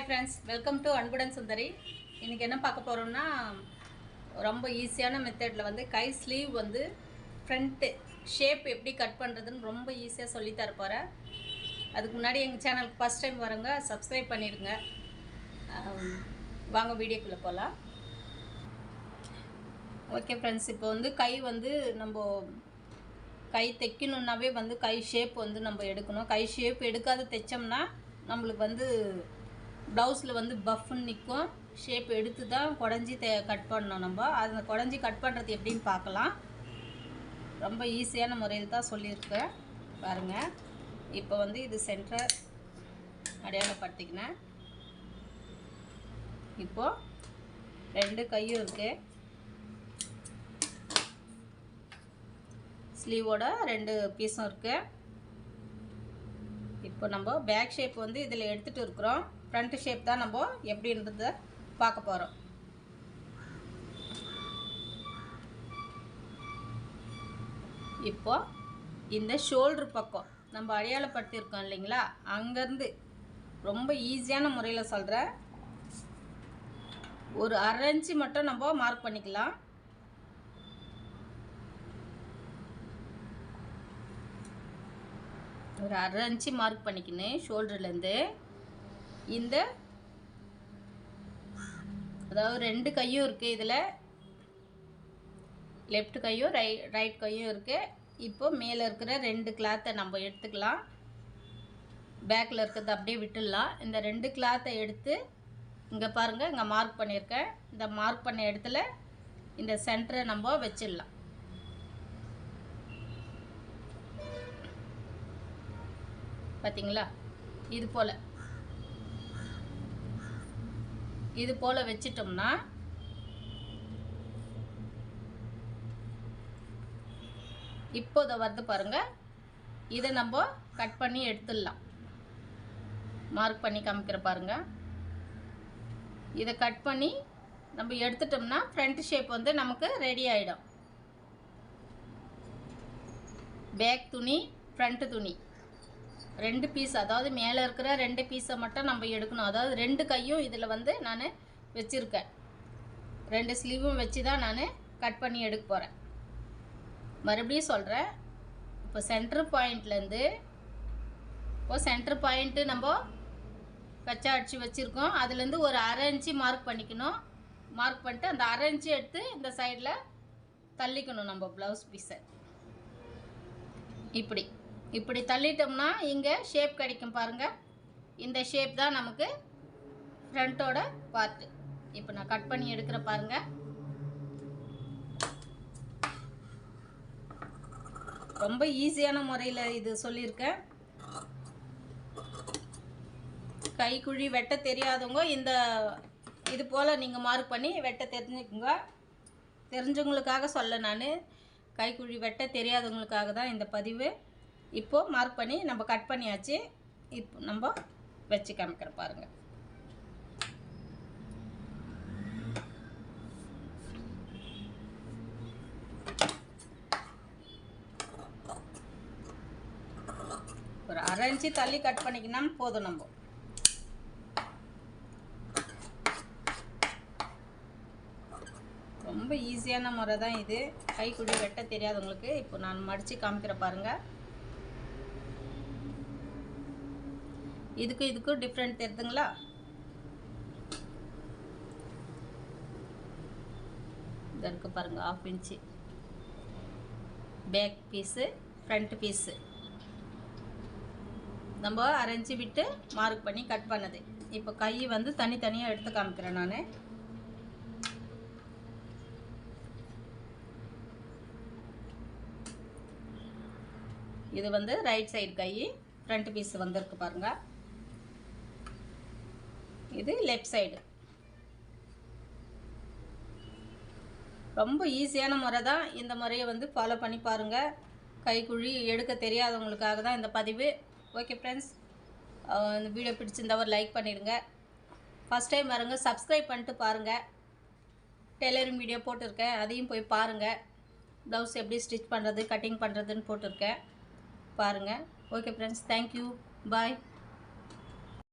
Hi friends welcome to அன்புடன் சுந்தரி இன்றைக்கி என்ன பார்க்க போகிறோம்னா ரொம்ப ஈஸியான மெத்தடில் வந்து கை ஸ்லீவ் வந்து ஃப்ரண்ட்டு ஷேப் எப்படி கட் பண்ணுறதுன்னு ரொம்ப ஈஸியாக சொல்லித்தர போகிறேன் அதுக்கு முன்னாடி எங்கள் சேனலுக்கு ஃபஸ்ட் டைம் வரவங்க சப்ஸ்கிரைப் பண்ணிடுங்க வாங்க வீடியோக்குள்ளே போகலாம் ஓகே ஃப்ரெண்ட்ஸ் இப்போ வந்து கை வந்து நம்ம கை தைக்கணுன்னாவே வந்து கை ஷேப் வந்து நம்ம எடுக்கணும். கை ஷேப் எடுக்காத தைச்சோம்னா நம்மளுக்கு வந்து ப்ளவுஸில் வந்து பஃப்னு நிற்கும். ஷேப் எடுத்து தான் குடஞ்சி தே கட் பண்ணோம் நம்ம. அந்த குடஞ்சி கட் பண்ணுறது எப்படின்னு பார்க்கலாம். ரொம்ப ஈஸியான முறையில் தான் சொல்லியிருக்கேன். பாருங்கள் இப்போ வந்து இது சென்டர் அடையாளப்படுத்திக்கினேன் இப்போது ரெண்டு கையும் இருக்குது ஸ்லீவோட ரெண்டு பீஸும் இருக்குது இப்போ நம்ம பேக் ஷேப் வந்து இதில் எடுத்துகிட்டு இருக்கிறோம். ஃப்ரண்ட் ஷேப் தான் நம்ம எப்படின்றத பார்க்க போகிறோம் இப்போ இந்த ஷோல்டர் பக்கம் நம்ம அடையாளப்படுத்தியிருக்கோம் இல்லைங்களா? அங்கேருந்து ரொம்ப ஈஸியான முறையில் சொல்கிறேன் ஒரு அரை இன்ச்சு மட்டும் நம்ம மார்க் பண்ணிக்கலாம். ஒரு அரை இன்ச்சு மார்க் பண்ணிக்கின்னு ஷோல்டர்லேருந்து இந்த அதாவது ரெண்டு கையும் இருக்குது இதில். லெஃப்ட் கையும் ரை ரைட் கையும் இருக்குது இப்போ மேலே இருக்கிற ரெண்டு கிளாத்தை நம்ம எடுத்துக்கலாம். பேக்கில் இருக்கிறத அப்படியே விட்டுடலாம். இந்த ரெண்டு கிளாத்தை எடுத்து இங்கே பாருங்கள் இங்கே மார்க் பண்ணியிருக்கேன். இந்த மார்க் பண்ண இடத்துல இந்த சென்டரை நம்ம வச்சிடலாம். பார்த்தீங்களா இது போல். இது போல் வச்சிட்டோம்னா இப்போ இதை வருது பாருங்கள் இதை நம்ம கட் பண்ணி எடுத்துடலாம். மார்க் பண்ணி காமிக்கிற பாருங்க. இதை கட் பண்ணி நம்ம எடுத்துட்டோம்னா ஃப்ரண்ட் ஷேப் வந்து நமக்கு ரெடி ஆகிடும் பேக் துணி ஃப்ரண்ட் துணி. ரெண்டு பீஸ் அதாவது மேலே இருக்கிற ரெண்டு பீஸை மட்டும் நம்ம எடுக்கணும். அதாவது ரெண்டு கையும் இதில் வந்து நான் வச்சுருக்கேன். ரெண்டு ஸ்லீவும் வச்சு தான் நான் கட் பண்ணி எடுக்க போகிறேன் மறுபடியும் சொல்கிறேன் இப்போ சென்ட்ரு பாயிண்ட்லேருந்து இப்போ சென்ட்ரு பாயிண்ட்டு நம்ம கச்சா அடித்து வச்சுருக்கோம். அதுலேருந்து ஒரு அரை இன்ச்சு மார்க் பண்ணிக்கணும். மார்க் பண்ணிட்டு அந்த அரை இன்ச்சு எடுத்து இந்த சைடில் தள்ளிக்கணும் நம்ம ப்ளவுஸ் பீஸை இப்படி. இப்படி தள்ளிட்டோம்னா இங்கே ஷேப் கிடைக்கும் பாருங்கள் இந்த ஷேப் தான் நமக்கு ஃப்ரண்ட்டோட பார்த்து இப்போ நான் கட் பண்ணி எடுக்கிற பாருங்கள் ரொம்ப ஈஸியான முறையில் இது சொல்லியிருக்கேன். கைக்குழி வெட்ட தெரியாதவங்க இந்த இது போல் நீங்கள் மார்க் பண்ணி வெட்ட தெரிஞ்சுக்குங்க. தெரிஞ்சவங்களுக்காக சொல்ல நான். கைக்குழி வெட்ட தெரியாதவங்களுக்காக தான் இந்த பதிவு. இப்போது மார்க் பண்ணி நம்ம கட் பண்ணியாச்சு. இப்போ நம்ம வச்சு காமிக்கிற பாருங்க. ஒரு அரை இன்ச்சு தள்ளி கட் பண்ணிக்கினா போதும் நம்ம. ரொம்ப ஈஸியான முறை தான் இது. கைக்குடி வெட்ட தெரியாதவங்களுக்கு இப்போ நான் மடித்து காமிக்கிற பாருங்கள் இதுக்கு இதுக்கும் டிஃப்ரெண்ட் தெரியுதுங்களா இது இருக்கு பாருங்கள் half inch back piece front piece நம்ம அரைஞ்சி விட்டு மார்க் பண்ணி கட் பண்ணது. இப்போ கை வந்து தனித்தனியாக எடுத்து காமிக்கிறேன் நான். இது வந்து ரைட் சைடு கை ஃப்ரண்ட் பீஸ் வந்திருக்கு பாருங்கள் இது லெஃப்ட் சைடு ரொம்ப ஈஸியான முறை தான் இந்த முறையை வந்து ஃபாலோ பண்ணி பாருங்கள் கைக்குழி எடுக்க தெரியாதவங்களுக்காக தான் இந்த பதிவு. ஓகே ஃப்ரெண்ட்ஸ் இந்த வீடியோ பிடிச்சிருந்தா ஒரு லைக் பண்ணிடுங்க. ஃபஸ்ட் டைம் வரங்க சப்ஸ்கிரைப் பண்ணிட்டு பாருங்கள் டெய்லரிங் வீடியோ போட்டிருக்கேன். அதையும் போய் பாருங்கள் ப்ளவுஸ் எப்படி ஸ்டிச் பண்ணுறது கட்டிங் பண்ணுறதுன்னு போட்டிருக்கேன். பாருங்கள் ஓகே ஃப்ரெண்ட்ஸ் தேங்க்யூ பாய்